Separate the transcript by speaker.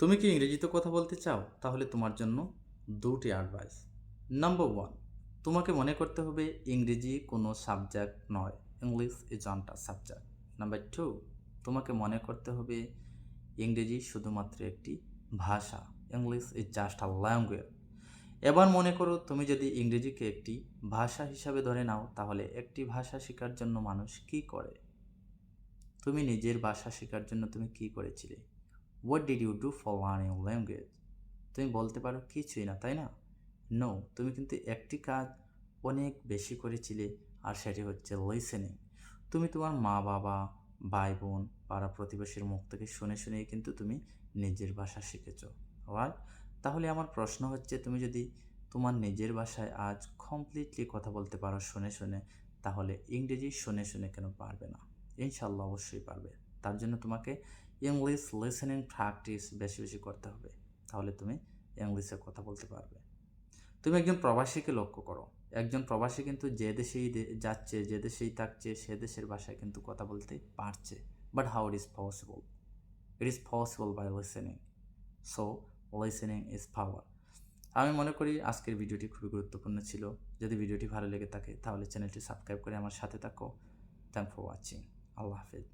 Speaker 1: তুমি কি ইংরেজিতে কথা বলতে চাও? তাহলে তোমার জন্য দুটি অ্যাডভাইস নাম্বার ওয়ান তোমাকে মনে করতে হবে ইংরেজি কোনো সাবজেক্ট নয়। English is not a subject number two তোমাকে মনে করতে হবে ইংরেজি শুধুমাত্র একটি ভাষা। English is just a language এবার মনে করো তুমি যদি ইংরেজিকে একটি ভাষা হিসাবে ধরে নাও, তাহলে একটি ভাষা শেখার জন্য মানুষ কি করে? তুমি নিজের ভাষা শেখার জন্য তুমি কি করেছিলে? What did you do for learning language তুমি বলতে পারো কিছুই না, তাই না? নো তুমি কিন্তু একটি কাজ অনেক বেশি করেছিলে আর সেটি হচ্ছে লিসেনিং তুমি তোমার মা, বাবা ভাই বোন পাড়া প্রতিবেশীর মুখ থেকে শুনে শুনেই কিন্তু তুমি নিজের ভাষা শিখেছ। রাইট তাহলে আমার প্রশ্ন হচ্ছে, তুমি যদি তোমার নিজের ভাষায় আজ কমপ্লিটলি কথা বলতে পারো শুনে শুনে, তাহলে ইংরেজি শুনে শুনে কেন পারবে না? ইনশাল্লাহ অবশ্যই পারবে। তার জন্য তোমাকে ইংলিশ লিসেনিং প্র্যাকটিস বেশি বেশি করতে হবে। তাহলে তুমি ইংলিশে কথা বলতে পারবে। তুমি একজন প্রবাসীকে লক্ষ্য করো। একজন প্রবাসী কিন্তু যে দেশেই যাচ্ছে, যে দেশেই থাকছে, সে দেশের ভাষায় কিন্তু কথা বলতে পারছে। But how it is possible it is possible by listening so listening is power আমি মনে করি আজকের ভিডিওটি খুবই গুরুত্বপূর্ণ ছিল। যদি ভিডিওটি ভালো লেগে থাকে, তাহলে চ্যানেলটি সাবস্ক্রাইব করে আমার সাথে থাকো। থ্যাংক ফর ওয়াচিং আল্লাহ হাফিজ।